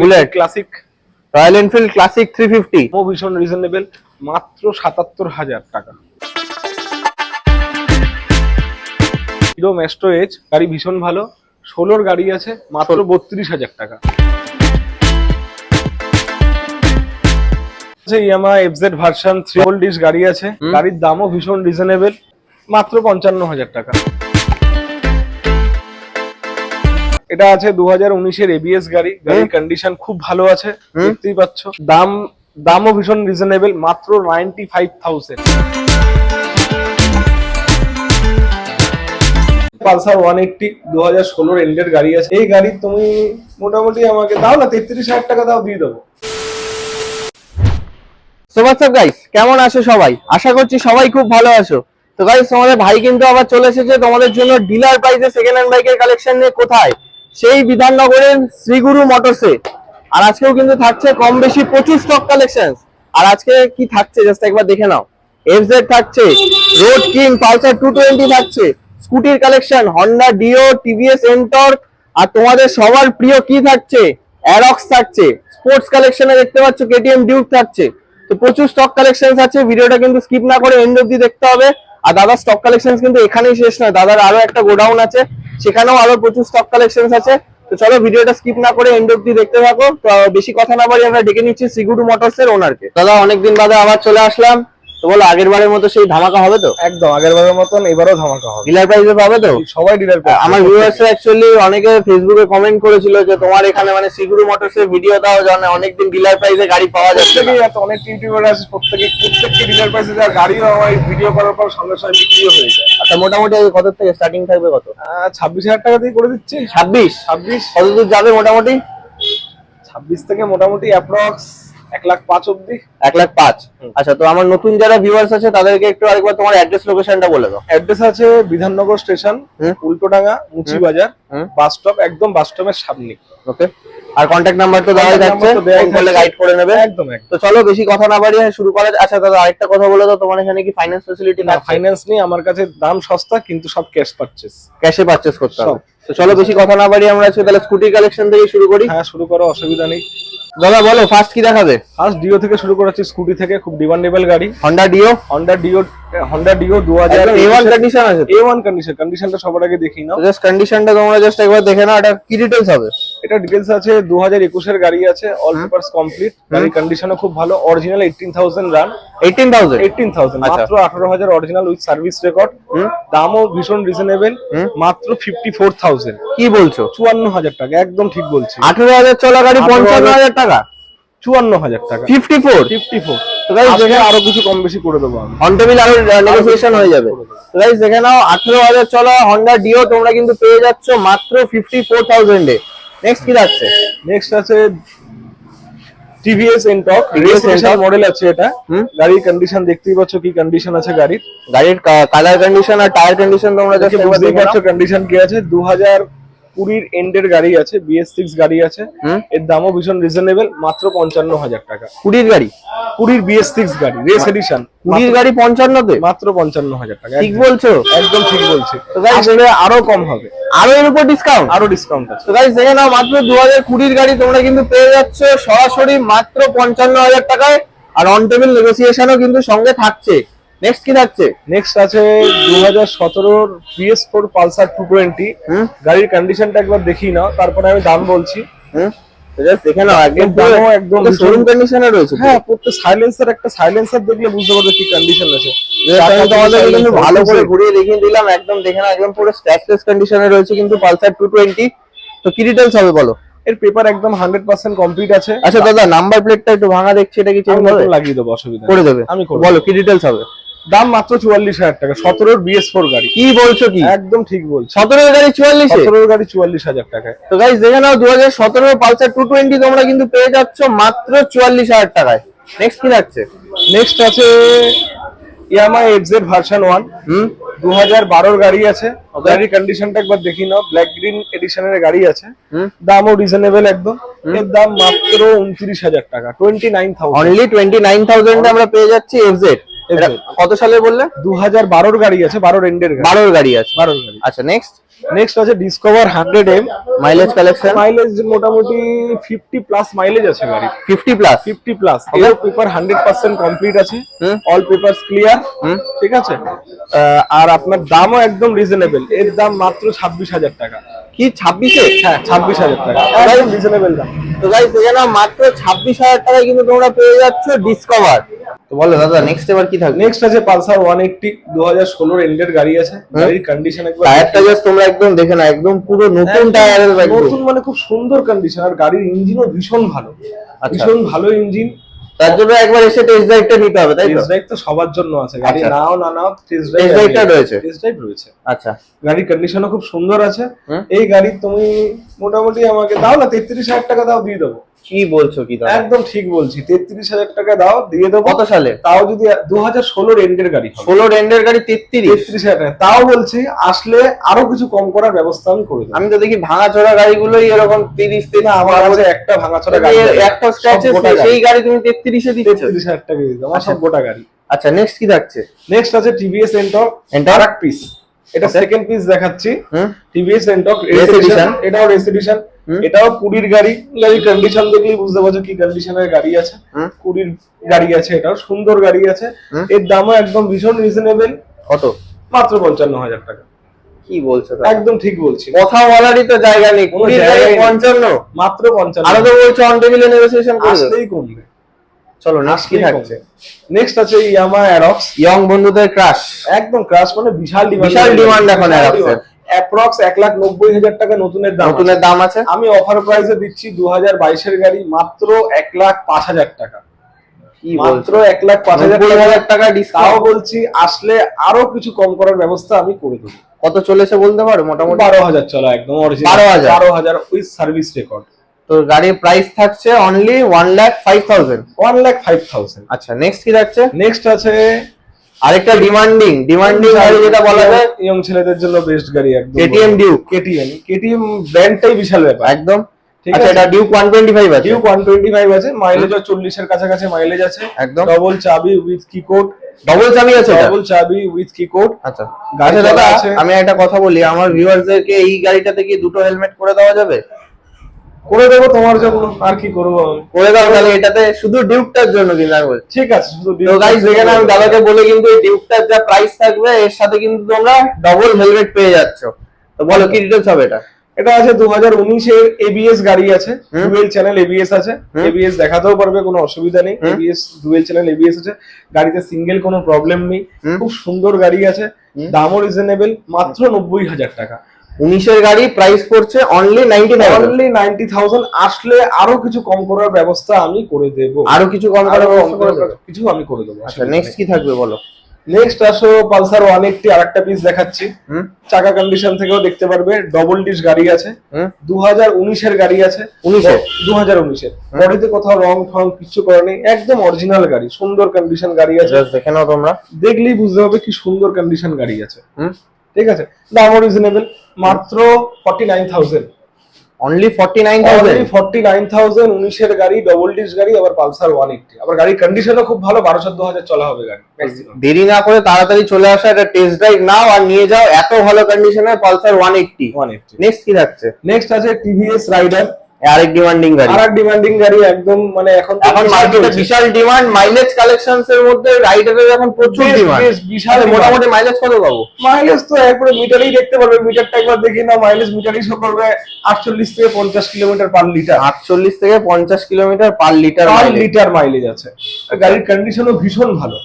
Bullet Classic Royal Enfield Classic three fifty ও ভীষণ reasonable মাত্র সাতাত্তর হাজার টাকা। হিরো ম্যাস্ট্রো এজ গাড়ি ভীষণ ভালো। ষোলোর গাড়ি আছে মাত্র বত্রিশ হাজার টাকা। Yamaha FZ version three disc গাড়ি আছে। গাড়ির দামও ভীষণ রিজনেবল মাত্র পঞ্চান্ন হাজার টাকা। এটা আছে দু হাজার উনিশের এবিএস গাড়ি। গাড়ির কন্ডিশন খুব ভালো আছে। দেখতেই পাচ্ছ। দাম দামও ভীষণ রিজনেবল মাত্র ninety five thousand Pulsar one eighty দু হাজার ষোলোর এন্ডের গাড়ি আছে। এই গাড়ি তুমি মোটামুটি আমাকে দাও না তেত্রিশ হাজার টাকা দাও দিয়ে দেবো। সো হোয়াটসঅ্যাপ গাইস কেমন আছো সবাই? আশা করছি সবাই খুব ভালো আছো। তো গাইস তোমাদের ভাই কিন্তু আবার চলে এসেছে। তোমাদের জন্য ডিলার প্রাইসে সেকেন্ড হ্যান্ড বাইকের কালেকশন নিয়ে কোথায়? সেই বিধাননগরের শ্রীগুরু মোটরসে আর আজকেও কিন্তু থাকছে কম বেশি প্রচুর স্টক কালেকশন আর আজকে কি থাকছে? জাস্ট একবার দেখে নাও। এফজেড থাকছে Road King Pulsar two twenty থাকছে স্কুটির collection Honda Dio TVS Ntorq আর তোমাদের সবার প্রিয় কি থাকছে? অ্যারক্স থাকছে স্পোর্টস কালেকশনে দেখতে পাচ্ছ কেটিএম ডিউক থাকছে। তো প্রচুর স্টক কালেকশন আছে, ভিডিওটা কিন্তু স্কিপ না করে এন্ড অব্দি দেখতে হবে। আর দাদার স্টক কালেকশন কিন্তু এখানেই শেষ নয়, দাদার আরও একটা গোডাউন আছে। সেখানেও আরও প্রচুর স্টক কালেকশন আছে। তো চলো ভিডিওটা স্কিপ না করে এন্ড অব্দি দেখতে থাকো। তো বেশি কথা না বলি আমরা ডেকে নিচ্ছি সিগুডু মোটরস এর ওনারকে দাদা অনেকদিন বাদে আবার চলে আসলাম। তো বলো আগের বারের মতো সেই ধামাকা হবে তো? একদম আগের বারের মতন এবারও ধামাকা হবে। ডিলার প্রাইসে পাবে তো? সবাই ডিলার আমার ভিউয়ার্স অ্যাকচুয়ালি অনেকে ফেসবুকে কমেন্ট করেছিল যে তোমার এখানে মানে সিগুরু মোটরস এর ভিডিও দাও জানে অনেকদিন ডিলার প্রাইসে গাড়ি পাওয়া যাচ্ছে না। এত অনেক ইউটিউবার আছে প্রত্যেকে প্রত্যেককে ডিলার আমার ভিডিও করার পর সঙ্গে সঙ্গে বিক্রিও হয়ে যায়। আচ্ছা মোটামুটি কত থেকে স্টার্টিং থাকবে কত? ছাব্বিশ হাজার টাকা দিয়ে করে দিচ্ছি। ছাব্বিশ? ছাব্বিশ। কত দূর যাবে মোটামুটি? ছাব্বিশ থেকে মোটামুটি অ্যাপ্রক্স এক লাখ পাঁচ অব্দি এক লাখ পাঁচ। আচ্ছা তো আমার নতুন যারা ভিউয়ার্স আছে তাদেরকে একটু আরেকবার তোমার অ্যাড্রেস লোকেশনটা বলে দাও। অ্যাড্রেস আছে বিধাননগর স্টেশন উল্টোডাঙ্গা মুচি বাজার বাস স্টপ একদম বাস স্টপের সামনে। ওকে আর কন্ট্যাক্ট নাম্বার তো দেওয়াই থাকছে ফোন করলে গাইড করে নেবে। একদম তো চলো বেশি কথা না বাড়িয়ে শুরু করা আচ্ছা দাদা আরেকটা কথা বলে দাও। তোমার এখানে কি ফাইন্যান্স ফেসিলিটি না ফাইন্যান্স নেই আমার কাছে দাম সস্তা কিন্তু সব ক্যাশ পারচেস ক্যাশে পারচেস করতে হবে। তো চলো বেশি কথা না বাড়িয়ে আমরা আজকে তাহলে স্কুটি কালেকশন থেকে শুরু করি। হ্যাঁ শুরু করো অসুবিধা নেই। দাদা বলো ফার্স্ট কি দেখাবে? ফার্স্ট ডিও থেকে শুরু করেছি স্কুটি থেকে খুব ডিমান্ডেবল গাড়ি। Honda Dio Honda Dio Honda Dio দু হাজার এ ওয়ান কন্ডিশন আছে এ ওয়ান কন্ডিশন কন্ডিশনটা সবার আগে দেখি নাও। জাস্ট কন্ডিশনটা তোমরা জাস্ট একবার দেখে নাও এটা কি ডিটেলস হবে? এটা ডিটেলস আছে দু হাজার একুশের গাড়ি আছে অল পেপারস কমপ্লিট গাড়ির কন্ডিশনও খুব ভালো original eighteen thousand run eighteen thousand eighteen thousand. মাত্র আঠারো হাজার অরিজিনাল উইথ সার্ভিস রেকর্ড দামও ভীষণ রিজনেবল মাত্র ফিফটি ফোর থাউজেন্ড কি বলছো? চুয়ান্ন হাজার টাকা একদম ঠিক বলছি। আঠেরো হাজার চলা গাড়ি পঞ্চান্ন হাজার টাকা? চুয়ান্ন হাজার টাকা। Fifty four? Fifty four. তো দেখে আরও কিছু কম বেশি করে দেবো অন টেবিল আরও নেগোসিয়েশন হয়ে যাবে। তো দেখে নাও আঠেরো হাজার চলা হন্ডা ডিও তোমরা কিন্তু পেয়ে যাচ্ছ মাত্র ফিফটি ফোর থাউজেন্ডে নেক্সট কি যাচ্ছে? নেক্সট আছে টিভিএস এনটক মডেল আছে এটা। গাড়ির কন্ডিশন দেখতেই পাচ্ছ কি কন্ডিশন আছে গাড়ির। গাড়ির কালার কন্ডিশন আর টায়ার কন্ডিশন তোমরা জাস্ট দেখে বুঝতেই পারছ কন্ডিশন কি আছে। দু হাজার কুড়ির এন্ডের গাড়ি আছে বিএস সিক্স গাড়ি আছে। এর দামও ভীষণ রিজনেবল মাত্র পঞ্চান্ন হাজার টাকা। কুড়ির গাড়ি? কুড়ির বিএস সিক্স গাড়ি রেস এডিশন কুড়ির গাড়ি পঞ্চান্নতে? মাত্র পঞ্চান্ন হাজার টাকা ঠিক বলছো? একদম ঠিক বলছি। তো আরও কম হবে। আরও এর উপর ডিসকাউন্ট আরও ডিসকাউন্ট আছে। তো গাইস দেখে নাও মাত্র দু হাজার কুড়ির গাড়ি তোমরা কিন্তু পেয়ে যাচ্ছ সরাসরি মাত্র পঞ্চান্ন হাজার টাকায়। আর অন টেবিল নেগোসিয়েশনও কিন্তু সঙ্গে থাকছে। নেক্সট কি থাকছে? নেক্সট আছে দু হাজার সতেরোর ফোর পালসার টু টোয়েন্টি গাড়ির কন্ডিশনটা একবার দেখি নাও তারপরে আমি দাম বলছি। হুম। একদম একদম শোরুম কন্ডিশনে রয়েছে হ্যাঁ প্রত্যেক সাইলেন্সার একটা সাইলেন্সার দেখলে বুঝতে পারবে কি কন্ডিশন আছে। কিন্তু ভালো করে। ঘুরিয়ে দেখিয়ে দিলাম একদম দেখে নাও একদম পুরো স্ক্র্যাচলেস কন্ডিশনে রয়েছে কিন্তু পালসার টু টোয়েন্টি তো কি ডিটেলস হবে বলো? এর পেপার একদম হান্ড্রেড পার্সেন্ট কমপ্লিট আছে। আচ্ছা দাদা নাম্বার প্লেটটা একটু ভাঙা দেখছি এটা কি চেঞ্জ লাগিয়ে দেবো অসুবিধা করে দেবে। আমি। বলো কি ডিটেলস হবে? দাম মাত্র চুয়াল্লিশ হাজার টাকা। সতেরোর বিএস ফোর গাড়ি। কি বলছো কি? একদম ঠিক বলছি। সতেরো গাড়ি চুয়াল্লিশে? সতেরোর গাড়ি চুয়াল্লিশ হাজার টাকায়। তো গাইস দেখে নাও দু হাজার সতেরো পালসার টু টোয়েন্টি তোমরা কিন্তু পেয়ে যাচ্ছ মাত্র চুয়াল্লিশ হাজার টাকায়। নেক্সট কি থাকছে নেক্সট আছে ইয়ামা এক্সেড ভার্সন ওয়ান হুম? দু হাজার বারোর গাড়ি আছে। গাড়ির কন্ডিশনটা একবার দেখি নাও। ব্ল্যাক গ্রিন এডিশনের গাড়ি আছে। হুম? দামও রিজনেবল একদম। এর দাম মাত্র উনত্রিশ হাজার টাকা twenty nine thousand only twenty nine thousand আমরা পেয়ে যাচ্ছি এফজেড কত সালে বললে? দু হাজার বারোর গাড়ি আছে বারোর এন্ডের বারোর গাড়ি আছে। বারোর গাড়ি। আচ্ছা নেক্সট নেক্সট আছে Discover hundred M mileage collection mileage মোটামুটি ফিফটি প্লাস মাইলেজ আছে গাড়ি ফিফটি প্লাস ফিফটি প্লাস এর পেপার হান্ড্রেড পার্সেন্ট কমপ্লিট আছে। All paper clear. ঠিক আছে? আর আপনার দামও একদম রিজনেবল এর দাম মাত্র ছাব্বিশ হাজার টাকা। কি ছাব্বিশে? হ্যাঁ ছাব্বিশ হাজার টাকা। রিজনেবল দাম। তো গাইস এখানে মাত্র ছাব্বিশ হাজার টাকায় কিন্তু তোমরা পেয়ে যাচ্ছ ডিসকভার তো বলো দাদা নেক্সট এবার কি থাকবে? নেক্সট আছে পালসার ওয়ান এইটটি দু হাজার ষোলোর এন্ডের গাড়ি আছে। গাড়ির কন্ডিশন একবার টায়ারটা জাস্ট তোমরা একদম দেখে না একদম পুরো নতুন টায়ারের নতুন মানে খুব সুন্দর কন্ডিশন আর গাড়ির ইঞ্জিনও ভীষণ ভালো। আচ্ছা। ভীষণ ভালো ইঞ্জিন তার জন্য একবার এসে টেস্ট ড্রাইভটা নিতে হবে তাই তো? টেস্ট ড্রাইভ তো সবার জন্য আছে গাড়ি আচ্ছা। নাও না নাও টেস্ট drive রয়েছে। টেস্ট ড্রাইভ রয়েছে। আচ্ছা। গাড়ির কন্ডিশনও খুব সুন্দর আছে। এই গাড়ি তুমি মোটামুটি আমাকে দাও না তেত্রিশ হাজার টাকা দাও দিয়ে দেবো। কি বলছো কি দাদা? একদম ঠিক বলছি। তেত্রিশ হাজার টাকা দাও দিয়ে দেবো। কত সালে? তাও যদি দু হাজার ষোলোর এন্ডের গাড়ি হবে। ষোলো রেন্ডের গাড়ি তেত্রিশ। তেত্রিশ হাজার টাকা। তাও বলছি আসলে আরও কিছু কম করার ব্যবস্থা আমি করে আমি তো দেখি ভাঙা চোরা গাড়িগুলোই এরকম তিরিশ না আমার কাছে একটা ভাঙাচোরা গাড়ি একটা স্ক্র্যাচ। সেই গাড়ি। তুমি তেত্রিশে দিচ্ছ। তেত্রিশ হাজার টাকা দিয়ে আমার সব গোটা গাড়ি। আচ্ছা নেক্সট কি থাকছে? নেক্সট আছে টিভিএস এন্টক? আর পিস এটা সেকেন্ড পিস দেখাচ্ছি। টিভিএস এন্টক Race এটাও রেস এডিশন হুম। এটাও কুড়ির গাড়ি। গাড়ির কন্ডিশন দেখলেই বুঝতে পারছ কি কন্ডিশনের গাড়ি আছে। কুড়ির গাড়ি আছে এটাও সুন্দর গাড়ি আছে। এর দামও একদম ভীষণ রিজনেবল কত? মাত্র পঞ্চান্ন হাজার টাকা। কি বলছো একদম ঠিক বলছি। কথা বলারই তো জায়গা নেই। কুড়ির গাড়ি পঞ্চান্ন। মাত্র পঞ্চান্ন। আরও তো বলছো অন টেবিলে নেগোসিয়েশন করে কমবে। চলো নেক্সট কি থাকছে? নেক্সট আছে ইয়ামা অ্যারক্স ইয়ং বন্ধুদের ক্রাশ একদম ক্রাশ মানে বিশাল ডিমান্ড বিশাল demand এখন এর। অ্যাপ্রক্স এক লাখ নব্বই হাজার টাকা নতুনের দাম নতুনের দাম আছে? আমি অফার প্রাইসে দিচ্ছি দু হাজার বাইশের গাড়ি মাত্র এক লাখ পাঁচ হাজার টাকা। মাত্র এক লাখ পাঁচ হাজার নব্বই টাকা। হাজার তাও বলছি আসলে আরও কিছু কম করার ব্যবস্থা আমি করে দেবো। কত চলেছে বলতে পারো মোটামুটি? বারো হাজার চলো একদম অরিজিনাল 12,000 বারো হাজার উইথ সার্ভিস রেকর্ড তো গাড়ির প্রাইস থাকছে only one lakh five thousand one lakh five thousand আচ্ছা নেক্সট কি থাকছে? নেক্সট আছে আরেকটা ডিমান্ডিং ডিমান্ডিং গাড়ি যেটা বলা যায় ইয়ং ছেলেদের জন্য বেস্ট গাড়ি একদম কেটিএম ডিউক কেটিএম কেটিএম ব্র্যান্ডটাই বিশাল ব্যাপার। একদম। আচ্ছা আছে। এটা ডিউক ওয়ান টোয়েন্টি ফাইভ আছে। ডিউক ওয়ান টোয়েন্টি ফাইভ আছে মাইলেজও চল্লিশের কাছাকাছি মাইলেজ আছে। একদম। ডবল চাবি উইথ কি কোড ডবল চাবি আছে ডবল চাবি উইথ কি কোড আচ্ছা। গাড়ি আচ্ছা দাদা আমি একটা কথা বলি আমার ভিউয়ারদেরকে এই গাড়িটাতে কি দুটো হেলমেট করে দেওয়া যাবে? করে দেবো তোমার জন্য আর কি করব আমি? করে দাও তাহলে এটাতে শুধু ডিউকটার জন্য কিন্তু আমি বলছি। ঠিক আছে শুধু তো গাইস যেখানে আমি দাদাকে বলে কিন্তু এই ডিউকটার যা প্রাইস থাকবে এর সাথে কিন্তু তোমরা ডবল হেলমেট পেয়ে যাচ্ছ। তো বলো কি ডিটেলস হবে এটা? এটা আছে দু হাজার উনিশের এবিএস গাড়ি আছে। ডুয়েল চ্যানেল এবিএস আছে। এবিএস দেখাতেও পারবে কোনো অসুবিধা নেই। এবিএস ডুয়েল চ্যানেল এবিএস আছে। গাড়িতে সিঙ্গেল কোনো প্রবলেম নেই। খুব সুন্দর গাড়ি আছে। দামও রিজনেবল মাত্র নব্বই হাজার টাকা। উনিশের গাড়ি প্রাইস পড়ছে only ninety only ninety thousand আসলে আরও কিছু কম করার ব্যবস্থা আমি করে দেবো। আরও কিছু কম করার কিছু আমি করে দেবো। আচ্ছা নেক্সট কি থাকবে বলো? নেক্সট আসো পালসার ওয়ান এইটটি আর একটা পিস দেখাচ্ছি চাকা কন্ডিশন থেকেও দেখতে পারবে ডবল ডিস গাড়ি আছে। দু হাজার উনিশের গাড়ি আছে। 19 এর? দু হাজার উনিশের বডিতে কোথাও রং ফং কিছু করে নেই একদম অরিজিনাল গাড়ি সুন্দর কন্ডিশন গাড়ি আছে। দেখে নাও তোমরা। দেখলেই বুঝতে হবে কি সুন্দর কন্ডিশন গাড়ি আছে। ঠিক আছে? দামও রিজনেবল মাত্র forty nine thousand only forty nine thousand forty nine thousand উনিশের গাড়ি ডবল ডিস গাড়ি আবার পালসার ওয়ান এইটটি আবার গাড়ির কন্ডিশনও খুব ভালো বারো চোদ্দ হাজার চলা হবে গাড়ি দেরি না করে তাড়াতাড়ি চলে আসা এটা টেস্ট ড্রাইভ নাও আর নিয়ে যাও এত ভালো কন্ডিশনের পালসার ওয়ান এইটটি 180 নেক্সট কি থাকছে? নেক্সট আছে টিভিএস রাইডার আরেক ডিমান্ডিং গাড়ি। আর এক ডিমান্ডিং গাড়ি একদম মানে এখন এখন মার্কেটে বিশাল ডিমান্ড মাইলেজ কালেকশনস এর মধ্যে রাইডারের এখন প্রচুর ডিমান্ড বিশাল মোটামুটি মাইলেজ কত পাবো? মাইলেজ তো একবারে মিটারেই দেখতে পারবে মিটারটা একবার দেখি না মাইলেজ মিটারই শো করবে আটচল্লিশ থেকে পঞ্চাশ কিলোমিটার পার লিটার আটচল্লিশ থেকে পঞ্চাশ kilometre per litre per litre mileage আছে। গাড়ির কন্ডিশনও ভীষণ ভালো।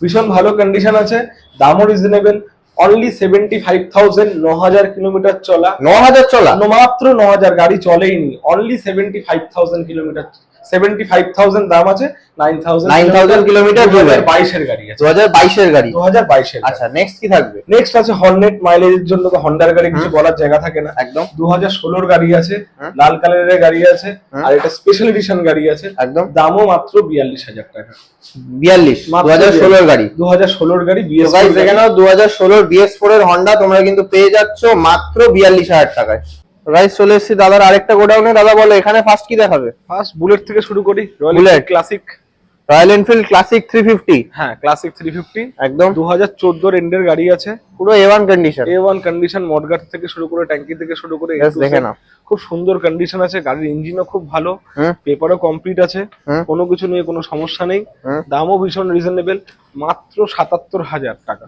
ভীষণ ভালো কন্ডিশন আছে দামও reasonable only seventy five thousand ন হাজার কিলোমিটার চলা। ন হাজার চলা? ন- মাত্র ন হাজার গাড়ি চলেইনি। Only seventy five thousand kilometre seventy five thousand দাম আছে নাইন থাউজেন্ড 9,000 কিলোমিটার হাজার driven। বাইশের গাড়ি আছে। দু হাজার বাইশের গাড়ি। দু হাজার বাইশের আচ্ছা নেক্সট কি থাকবে? নেক্সট আছে হর্নেট মাইলেজের জন্য তো হন্ডার গাড়ি কিছু বলার জায়গা থাকে না। একদম। দু হাজার ষোলোর গাড়ি আছে। লাল কালারের গাড়ি আছে আর এটা স্পেশাল এডিশন গাড়ি আছে। একদম। দামও মাত্র বিয়াল্লিশ হাজার টাকা। বিয়াল্লিশ দু হাজার ষোলোর গাড়ি। দু হাজার ষোলোর গাড়ি বিএস গাইস দেখে নাও দু হাজার ষোলোর বিএস ফোর এর হন্ডা তোমরা কিন্তু পেয়ে যাচ্ছ মাত্র বিয়াল্লিশ হাজার টাকায়। গাইস চলে এসেছি দাদার আরেকটা গোডাউনে। দাদা বলো এখানে ফার্স্ট কি দেখাবে? ফার্স্ট বুলেট থেকে শুরু করি Royal Bullet। Classic Royal Enfield Classic three fifty হ্যাঁ ক্লাসিক থ্রি ফিফটি একদম। দু হাজার চোদ্দোর এন্ডের গাড়ি আছে। পুরো A one condition A one condition mudguard থেকে শুরু করে ট্যাঙ্কি থেকে শুরু করে। দেখে নাও। খুব সুন্দর কন্ডিশন আছে গাড়ির ইঞ্জিনও খুব ভালো। পেপারও কমপ্লিট আছে। কোনো কিছু নিয়ে কোনো সমস্যা নেই। দামও ভীষণ রিজনেবল মাত্র সাতাত্তর হাজার টাকা।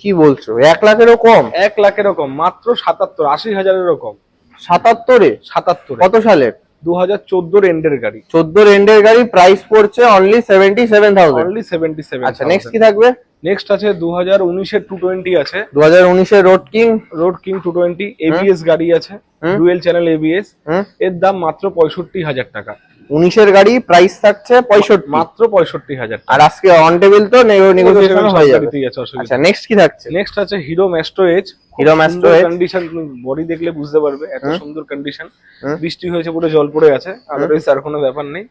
কি বলছো? এক লাখেরও কম? এক লাখেরও কম। মাত্র সাতাত্তর আশি হাজারেরও কম। সাতাত্তরে? সাতাত্তর। কত সালের দু হাজার চোদ্দোর এন্ডের গাড়ি। চোদ্দ রেন্ডের গাড়ি প্রাইস পড়ছে only seventy seven thousand only seventy seven আচ্ছা নেক্সট কি থাকবে? নেক্সট আছে দু হাজার উনিশের টু টোয়েন্টি আছে। দু হাজার উনিশের Road King Road King two twenty ABS গাড়ি আছে। ডুয়েল চ্যানেল এবিএস এর দাম মাত্র পঁয়ষট্টি হাজার টাকা। উনিশের গাড়ি প্রাইস থাকছে পঁয়ষট্টি। মাত্র পঁয়ষট্টি হাজার আর আজকে অন টেবিল তো নেগোসিয়েশন হয়ে যাবে। আচ্ছা নেক্সট কি থাকছে? নেক্সট আছে Hero Maestro Edge Hero Maestro Edge condition তুমি বডি দেখলে বুঝতে পারবে এত সুন্দর কন্ডিশন বৃষ্টি হয়েছে পুরো জল পড়ে আছে আদারওয়াইজ আর কোনো ব্যাপার নেই।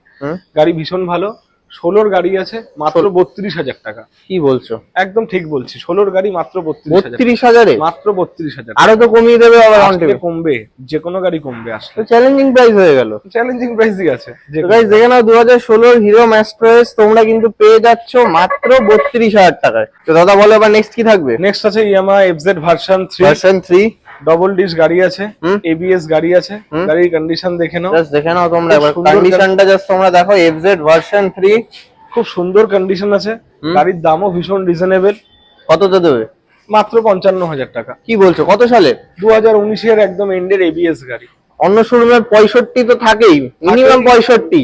গাড়ি ভীষণ ভালো। ষোলোর গাড়ি আছে মাত্র বত্রিশ হাজার টাকা। কি বলছো? একদম ঠিক বলছি ষোলোর গাড়ি মাত্র বত্রিশ হাজার মাত্র বত্রিশ হাজার আরও তো কমিয়ে দেবে আবার কমবে যে কোনো গাড়ি কমবে আসলে। চ্যালেঞ্জিং প্রাইস হয়ে গেল। চ্যালেঞ্জিং প্রাইসই আছে যে তো দেখে নাও দু হাজার ষোলোর হিরো ম্যাস্ট্রোয়েস তোমরা কিন্তু পেয়ে যাচ্ছ মাত্র বত্রিশ হাজার টাকায়। তো দাদা বলো এবার নেক্সট কি থাকবে? নেক্সট আছে Yamaha FZ version three version three double disc গাড়ি আছে। এবিএস গাড়ি আছে। গাড়ির কন্ডিশন দেখে নাও। জাস্ট দেখে নাও তোমরা সুন্দর কন্ডিশনটা জাস্ট তোমরা দেখো এফজেড ভার্সন থ্রি খুব সুন্দর কন্ডিশন আছে। গাড়ির দামও ভীষণ রিজনেবল কততে দেবে? মাত্র পঞ্চান্ন হাজার টাকা। কি বলছো? কত সালে? দু হাজার উনিশের একদম এন্ডের এবিএস গাড়ি। অন্য শোরুমে পঁয়ষট্টি তো থাকেই মিনিমাম পঁয়ষট্টি।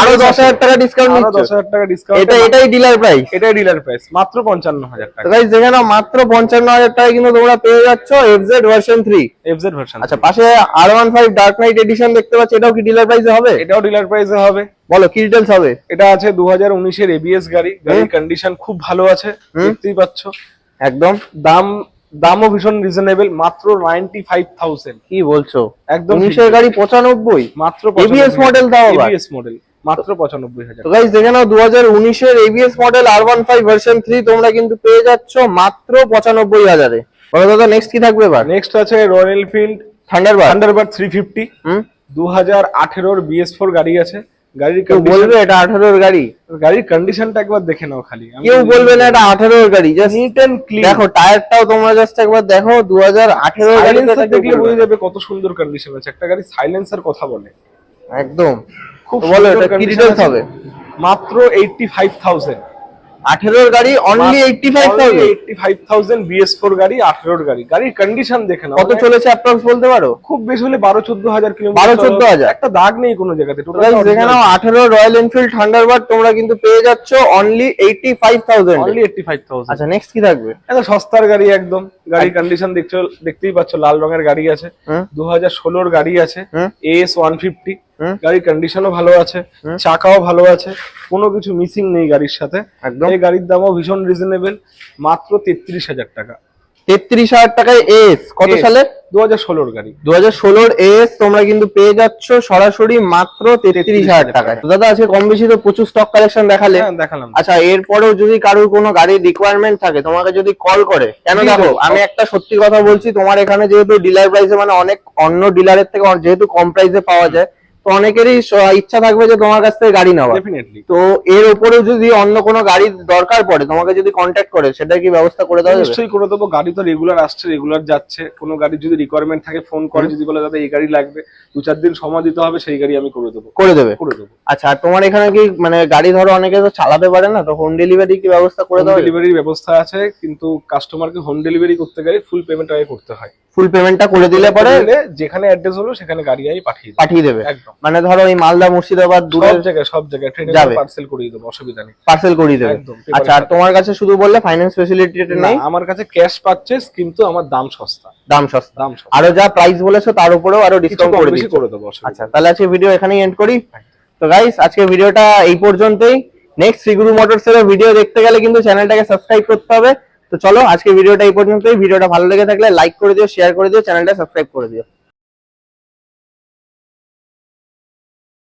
আরও দশ হাজার টাকা ডিসকাউন্ট দশ হাজার টাকা ডিসকাউন্ট এটা এটাই ডিলার প্রাইস এটাই ডিলার প্রাইস মাত্র পঞ্চান্ন হাজার টাকা। মাত্র পঞ্চান্ন হাজার কিন্তু তোমরা পেয়ে যাচ্ছ FZ version three FZ version আচ্ছা পাশে আর one five dark knight edition দেখতে পাচ্ছি এটাও কি ডিলার প্রাইসে হবে? এটাও ডিলার প্রাইসে হবে। বলো কি ডিটেলস হবে? এটা আছে দু হাজার উনিশের এবিএস গাড়ি। গাড়ির কন্ডিশন খুব ভালো আছে হুম। দেখতেই পাচ্ছ। একদম। দাম দামও ভীষণ রিজনেবল মাত্র নাইনটি ফাইভ থাউজেন্ড কি বলছো? একদম উনিশের গাড়ি পঁচানব্বই? মাত্র ABS model তাও আবার? এবিএস মডেল মাত্র পঁচানব্বই হাজার। তো গাইস দেখে নাও দু হাজার উনিশের এবিএস মডেল আর ওয়ান ফাইভ ভার্সন থ্রি তোমরা কিন্তু পেয়ে যাচ্ছ মাত্র পঁচানব্বই হাজারে। বলো দাদা নেক্সট কি থাকবে এবার? নেক্সট আছে Royal Enfield Thunderbird Thunderbird three fifty হুম? দু হাজার আঠেরোর বিএস ফোর গাড়ি আছে। গাড়ির বলবে এটা আঠারোর গাড়ি। গাড়ির কন্ডিশনটা একবার দেখে নাও খালি। কেউ বলবে না এটা আঠারোর গাড়ি জাস্ট নিট এন্ড ক্লিন দেখো টায়ারটাও তোমরা জাস্ট একবার দেখো দু হাজার আঠেরোর গাড়ি দেখলে বোঝা যাবে কত সুন্দর কন্ডিশন আছে। একটা গাড়ি সাইলেন্সার কথা বলে। একদম। খুব বলো এটা কি হবে? মাত্র এইটটি ফাইভ থাউজেন্ড আঠেরোর গাড়ি only eighty five thousand eighty five thousand BS four গাড়ি আঠেরোর গাড়ি। গাড়ির কন্ডিশন দেখে নাও কত মানে চলেছে অ্যাপ্রক্স বলতে পারো? খুব বেশি হলে বারো চোদ্দ হাজার কিলোমিটার 12 14 হাজার। একটা দাগ নেই কোনো জায়গাতে। টোটাল দেখে নাও আঠেরো রয়্যাল এনফিল্ড থান্ডারবার্ড তোমরা কিন্তু পেয়ে যাচ্ছ only eighty five thousand only eighty five thousand আচ্ছা নেক্সট কি থাকবে? একটা সস্তার গাড়ি একদম। গাড়ির কন্ডিশন দেখছ দেখতেই পাচ্ছ লাল রঙের গাড়ি আছে। দু হাজার ষোলোর গাড়ি আছে। এস ওয়ান ফিফটি গাড়ির কন্ডিশনও ভালো আছে। চাকাও ভালো আছে কোনো কিছু মিসিং নেই গাড়ির সাথে। একদম। এই গাড়ির দামও ভীষণ রিজনেবল মাত্র তেত্রিশ হাজার টাকা। তেত্রিশ হাজার টাকায় এস কত সালে দু হাজার ষোলোর গাড়ি। দু হাজার ষোলোর এস তোমরা কিন্তু পেয়ে যাচ্ছ সরাসরি মাত্র তেত্রিশ হাজার টাকায়। দাদা আজকে কম বেশি তো প্রচুর স্টক কালেকশন দেখালে। হ্যাঁ দেখালাম। আচ্ছা এরপরেও যদি কারোর কোনো গাড়ির রিকোয়ারমেন্ট থাকে তোমাকে যদি কল করে কেন দেখো আমি একটা সত্যি কথা বলছি তোমার এখানে যেহেতু ডিলার প্রাইসে মানে অনেক অন্য ডিলারের থেকে যেহেতু কম প্রাইসে পাওয়া যায় তো অনেকেরই ইচ্ছা থাকবে যে তোমার কাছ থেকে গাড়ি নেওয়া ডেফিনেটলি তো এর উপরেও যদি অন্য কোনো গাড়ির দরকার পড়ে তোমাকে যদি কন্ট্যাক্ট করে সেটা কি ব্যবস্থা করে দেওয়া নিশ্চয়ই করে দেবো। গাড়ি তো রেগুলার আসছে রেগুলার যাচ্ছে। কোনো গাড়ি যদি রিকোয়ারমেন্ট থাকে ফোন করে যদি বলে দাদা এই গাড়ি লাগবে। দু চার দিন সময় দিতে হবে সেই গাড়ি আমি করে দেবো। করে দেবে? করে দেবো। আচ্ছা আর তোমার এখানে কি মানে গাড়ি ধরো অনেকে তো চালাতে পারে না তো হোম ডেলিভারি কি ব্যবস্থা করে দেওয়া ডেলিভারির ব্যবস্থা আছে কিন্তু কাস্টমারকে হোম ডেলিভারি করতে গেলে ফুল পেমেন্ট আগে করতে হয়। ফুল পেমেন্টটা করে দিলে পরে যেখানে অ্যাড্রেস হলো সেখানে গাড়ি আমি পাঠিয়ে দেবো। পাঠিয়ে দেবে। একদম। মানে ধরো এই মালদা মুর্শিদাবাদ দূরে সব জায়গায় সব জায়গায় ট্রেনে যাবে। পার্সেল করিয়ে দেবো অসুবিধা নেই। পার্সেল করিয়ে দেবে। আচ্ছা আর তোমার কাছে শুধু বললে ফাইন্যান্স ফেসিলিটিটা না, নেই? আমার কাছে ক্যাশ পারচেস কিন্তু আমার দাম সস্তা। দাম সস্তা। দাম সস্তা। আরও যা প্রাইস বলেছ তার উপরেও আরও ডিসকাউন্ট করে দিচ্ছি। করে দেবো আচ্ছা তাহলে আজকে ভিডিও এখানেই এন্ড করি। তো গাইস আজকে ভিডিওটা এই পর্যন্তই। নেক্সট শ্রীগুরু মোটরস এর ভিডিও দেখতে গেলে কিন্তু চ্যানেলটাকে সাবস্ক্রাইব করতে হবে। তো চলো আজকে ভিডিওটা এই পর্যন্তই। ভিডিওটা ভালো লেগে থাকলে লাইক করে দিও শেয়ার করে দিও চ্যানেলটা সাবস্ক্রাইব করে দিও।